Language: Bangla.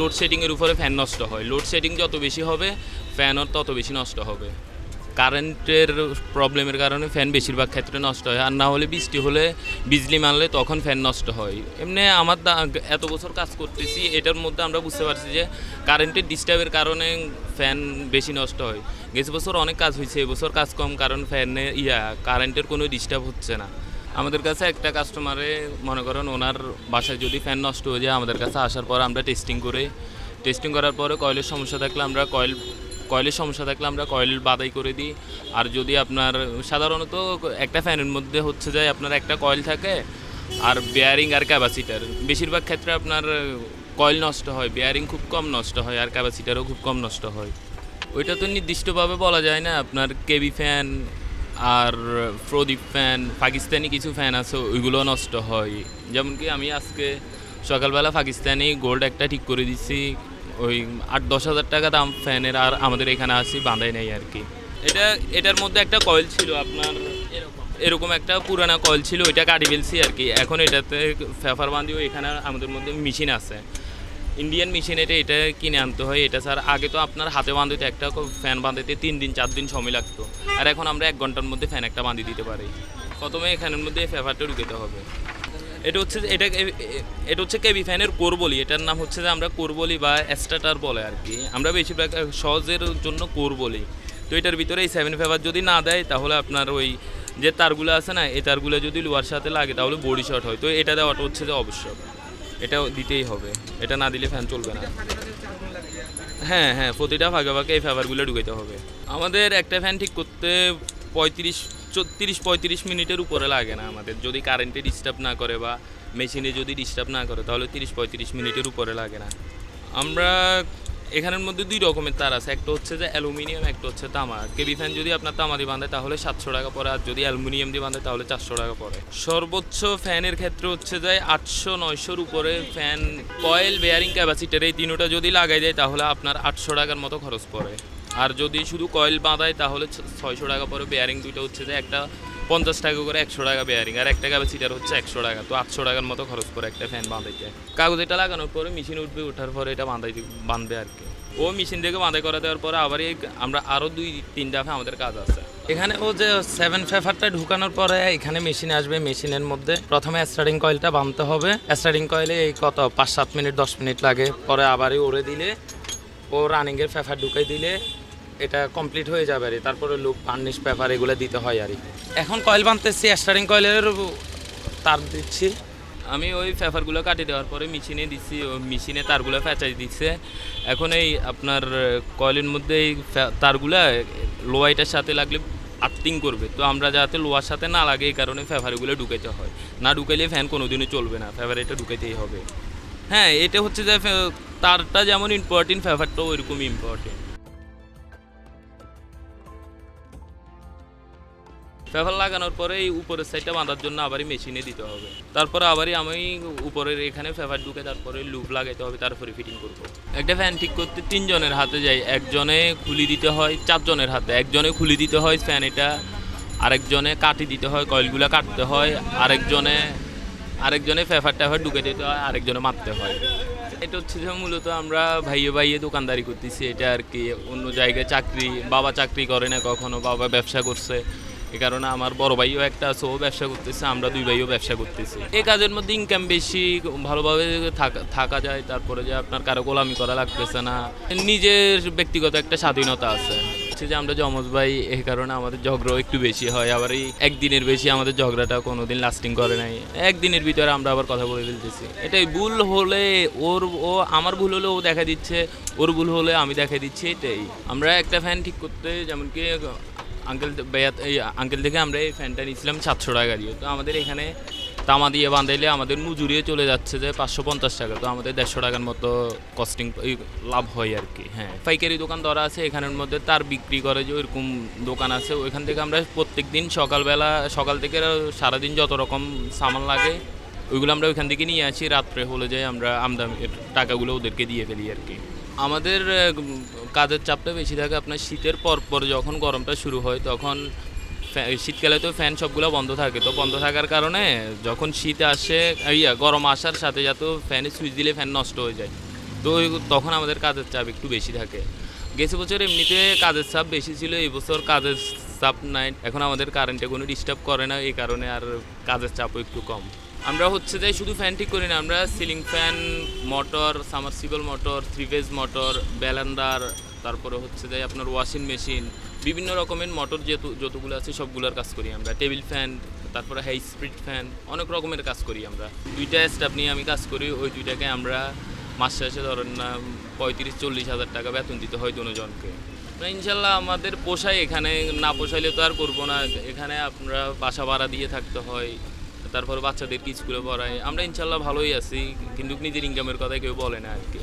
লোডশেডিংয়ের উপরে ফ্যান নষ্ট হয়। লোডশেডিং যত বেশি হবে ফ্যানও তত বেশি নষ্ট হবে। কারেন্টের প্রবলেমের কারণে ফ্যান বেশিরভাগ ক্ষেত্রে নষ্ট হয়। আর না হলে বৃষ্টি হলে, বিজলি মারলে তখন ফ্যান নষ্ট হয়। এমনি আমার এত বছর কাজ করতেছি, এটার মধ্যে আমরা বুঝতে পারছি যে কারেন্টের ডিস্টার্বের কারণে ফ্যান বেশি নষ্ট হয়। গেছে বছর অনেক কাজ হয়েছে, এবছর কাজ কম কারণ ফ্যানে ইয়া কারেন্টের কোনো ডিস্টার্ব হচ্ছে না। আমাদের কাছে একটা কাস্টমারে মনে করেন ওনার বাসায় যদি ফ্যান নষ্ট হয়ে যায়, আমাদের কাছে আসার পর আমরা টেস্টিং করে। টেস্টিং করার পরে কয়েলের সমস্যা থাকলে আমরা কয়েল কয়েলের সমস্যা থাকলে আমরা কয়েল বাদাই করে দিই। আর যদি আপনার, সাধারণত একটা ফ্যানের মধ্যে হচ্ছে যায় আপনার একটা কয়েল থাকে, আর বেয়ারিং আর ক্যাপাসিটার বেশিরভাগ ক্ষেত্রে আপনার কয়েল নষ্ট হয় বেয়ারিং খুব কম নষ্ট হয়, আর ক্যাপাসিটারও খুব কম নষ্ট হয়। ওইটা তো নির্দিষ্টভাবে বলা যায় না, আপনার কেবি ফ্যান আর প্রদীপ ফ্যান পাকিস্তানি কিছু ফ্যান আছে, ওইগুলো নষ্ট হয়। যেমন কি আমি আজকে সকালবেলা পাকিস্তানি গোল্ড একটা ঠিক করে দিচ্ছি ওই আট দশ হাজার টাকা দাম ফ্যানের আর আমাদের এখানে আসি বাঁধাই নেই আর কি। এটা, এটার মধ্যে একটা কয়েল ছিল আপনার, এরকম একটা পুরানা কয়েল ছিল, ওইটা কাটি ফেলছি আর কি। এখন এটাতে ফেফার বাঁধিও এখানে আমাদের মধ্যে মেশিন আছে। ইন্ডিয়ান মেশিন এটা এটা কিনে আনতে হয়। এটা স্যার, আগে তো আপনার হাতে বাঁধতে একটা ফ্যান বাঁধাতে তিন দিন, চার দিন সময় লাগতো। আর এখন আমরা এক ঘণ্টার মধ্যে ফ্যান একটা বাঁধিয়ে দিতে পারি। প্রথমে এখানের মধ্যে ফেফারটা ঢুকাতে হবে। এটা হচ্ছে এটা এটা হচ্ছে কেবি ফ্যানের কোর বলি। এটার নাম হচ্ছে যে আমরা কোর বলি বা স্টার্টার বলে আর কি। আমরা বেশিরভাগ সহজের জন্য কোর বলি। তো এটার ভিতরে এই সেভেন ফেভার যদি না দেয়, তাহলে আপনার ওই যে তারগুলো আছে না, এই তারগুলো যদি লোয়ার সাথে লাগে, তাহলে বডি শর্ট হয়। তো এটা দেওয়াটা হচ্ছে যে আবশ্যক এটা দিতেই হবে। এটা না দিলে ফ্যান চলবে না। হ্যাঁ হ্যাঁ প্রতিটা ফাঁকে ফাঁকে এই ফেভারগুলো ঢুকাইতে হবে। আমাদের একটা ফ্যান ঠিক করতে পঁয়ত্রিশ, চত্রিশ, পঁয়ত্রিশ মিনিটের উপরে লাগে না আমাদের। যদি কারেন্টে ডিস্টার্ব না করে বা মেশিনে যদি ডিস্টার্ব না করে, তাহলে তিরিশ, পঁয়ত্রিশ মিনিটের উপরে লাগে না। আমরা এখানের মধ্যে দুই রকমের তার আছে। একটা হচ্ছে যে অ্যালুমিনিয়াম, একটা হচ্ছে তামা। কেবি ফ্যান যদি আপনার তামা দিয়ে বাঁধে, তাহলে সাতশো টাকা পরে আর যদি অ্যালুমিনিয়াম দিয়ে বাঁধে, তাহলে চারশো টাকা পড়ে। সর্বোচ্চ ফ্যানের ক্ষেত্রে হচ্ছে যে আটশো নয়শোর উপরে ফ্যান, কয়েল, বেয়ারিং, ক্যাপাসিটার এই তিনোটা যদি লাগাই যায় তাহলে আপনার আটশো টাকার মতো খরচ পড়ে। আর যদি শুধু কয়েল বাঁধায়, তাহলে ছয়শো টাকা পরে বেয়ারিং দুইটা হচ্ছে যে একটা পঞ্চাশ টাকা করে একশো টাকা বেয়ারিং আর একটা ক্যাপাসিটার হচ্ছে একশো টাকা। তো আটশো টাকার মতো খরচ করে একটা ফ্যান বাঁধাইতে। কাগজ এটা লাগানোর পরে মেশিন উঠবে ওঠার পরে এটা বাঁধাই বাঁধবে আর কি। ও মেশিন থেকে বাঁধাই করে দেওয়ার পরে আবার আমরা আরও দুই তিন আমাদের কাজ আছে। এখানে ও যে সেভেন ফেফারটা ঢুকানোর পরে এখানে মেশিন আসবে। মেশিনের মধ্যে প্রথমে স্টার্টিং কয়েলটা বাঁধতে হবে। স্টার্টিং কয়েলে এই কত? পাঁচ, সাত মিনিট, দশ মিনিট লাগে। পরে আবারই ওরে দিলে ও রানিংয়ের ফেফার ঢুকাই দিলে এটা কমপ্লিট হয়ে যাবে আর। তারপরে লুক ফার্নিশ পেপার এগুলো দিতে হয় আর। এখন কয়েল বাঁধতেছি স্টার্টিং কয়েলের তার দিচ্ছি। আমি ওই ফেফারগুলো কাটি দেওয়ার পরে মেশিনে দিচ্ছি মেশিনে তারগুলো ফেঁচাই দিচ্ছে এখন এই আপনার কয়েলের মধ্যে এই তারগুলা লোয়াইটার সাথে লাগলে আর্থিং করবে। তো আমরা যাতে লোয়ার সাথে না লাগে, এই কারণে ফেভারিগুলো ঢুকাইতে হয়। না ঢুকাইলে ফ্যান কোনোদিনও চলবে না ফেভার এটা ঢুকাইতেই হবে। হ্যাঁ এটা হচ্ছে যে তারটা যেমন ইম্পর্টেন্ট ফেভারটাও ওইরকমই ইম্পর্টেন্ট ফেভার লাগানোর পরে এই উপরের সাইডটা বাঁধার জন্য আবারই মেশিনে দিতে হবে। তারপরে আবারই আমি উপরের এখানে ফেভার ঢুকে তারপরে লুপ লাগাইতে হবে, তারপরে ফিটিং করব। একটা ফ্যান ঠিক করতে তিনজনের হাতে যাই, একজনে খুলি দিতে হয়, চারজনের হাতে। একজনে খুলি দিতে হয় ফ্যান এটা, আরেকজনে কাটি দিতে হয় কয়েলগুলো কাটতে হয়, আরেকজনে আরেকজনে ফেফার টেফার ঢুকে দিতে হয়, আরেকজনে মারতে হয়। এটা হচ্ছে যে মূলত আমরা ভাইয়ে ভাইয়ে দোকানদারি করতেছি। এটা আর কি অন্য জায়গায় চাকরি, বাবা চাকরি করে না কখনো, বাবা ব্যবসা করছে। এ কারণে আমার বড় ভাইও একটা আছে, ও ব্যবসা করতেছে, আমরা দুই ভাইও ব্যবসা করতেছি। এই কাজের মধ্যে ইনকাম বেশি, ভালোভাবে থাকা যায়, তারপরে যে আপনার কারও গোলামি করা লাগতেছে না। নিজের ব্যক্তিগত একটা স্বাধীনতা আছে। যে আমরা যমজ ভাই এই কারণে আমাদের ঝগড়াও একটু বেশি হয়, আবার এই একদিনের বেশি আমাদের ঝগড়াটা কোনোদিন লাস্টিং করে নাই। একদিনের ভিতরে আমরা আবার কথা বলে ফেলতেছি। এটাই ভুল হলে ওর, ও, আমার ভুল হলে ও দেখা দিচ্ছে, ওর ভুল হলে আমি দেখা দিচ্ছি, এটাই। আমরা একটা ফ্যান ঠিক করতে যেমন কি আঙ্কেল এই আঙ্কেল থেকে আমরা এই ফ্যানটা নিয়েছিলাম সাতশো টাকা দিয়ে তো আমাদের এখানে তামা দিয়ে বাঁধাইলে আমাদের মজুরিয়ে চলে যাচ্ছে যে পাঁচশো পঞ্চাশ টাকা। তো আমাদের দেড়শো টাকার মতো কস্টিং লাভ হয় আর কি হ্যাঁ। পাইকারি দোকান ধরা আছে, এখানের মধ্যে তার বিক্রি করে যে ওইরকম দোকান আছে, ওইখান থেকে আমরা প্রত্যেক দিন সকালবেলা, সকাল থেকে সারাদিন যত রকম সামান লাগে, ওইগুলো আমরা ওইখান থেকে নিয়ে আসি। রাত্রে হলে যাই আমরা আমদামির টাকাগুলো ওদেরকে দিয়ে ফেলি আর কি। আমাদের কাজের চাপটা বেশি থাকে আপনার শীতের পর পর যখন গরমটা শুরু হয় তখন শীতকালে তো ফ্যান সবগুলো বন্ধ থাকে। তো বন্ধ থাকার কারণে যখন শীত আসে ইয়া, গরম আসার সাথে সাথে ফ্যানে সুইচ দিলে ফ্যান নষ্ট হয়ে যায়। তো তখন আমাদের কাজের চাপ একটু বেশি থাকে। গেছে বছর এমনিতে কাজের চাপ বেশি ছিল, এই বছর কাজের চাপ নাই। এখন আমাদের কারেন্টে কোনো ডিস্টার্ব করে না, এই কারণে আর কাজের চাপও একটু কম। আমরা হচ্ছে যে শুধু ফ্যান ঠিক করি না, আমরা ceiling fan motor submersible motor three phase motor blender, তারপরে হচ্ছে যে আপনার ওয়াশিং মেশিন বিভিন্ন রকমের মোটর যেহেতু যতগুলো আছে সবগুলোর কাজ করি আমরা। টেবিল ফ্যান তারপরে হাই স্পিড ফ্যান অনেক রকমের কাজ করি আমরা। দুইটা স্টাফ নিয়ে আমি কাজ করি, ওই দুইটাকে আমরা মাস শেষে ধরেন না পঁয়ত্রিশ, চল্লিশ হাজার টাকা বেতন দিতে হয় দুজনকে। ইনশাল্লাহ আমাদের পোষায়, এখানে না পোষাইলে তো আর করব না। এখানে আমরা বাসা ভাড়া দিয়ে থাকতে হয়। তারপর বাচ্চাদেরকে স্কুলে পড়ায়। আমরা ইনশাল্লাহ ভালোই আছি, কিন্তু নিজের ইনকামের কথা কেউ বলে না আর কি।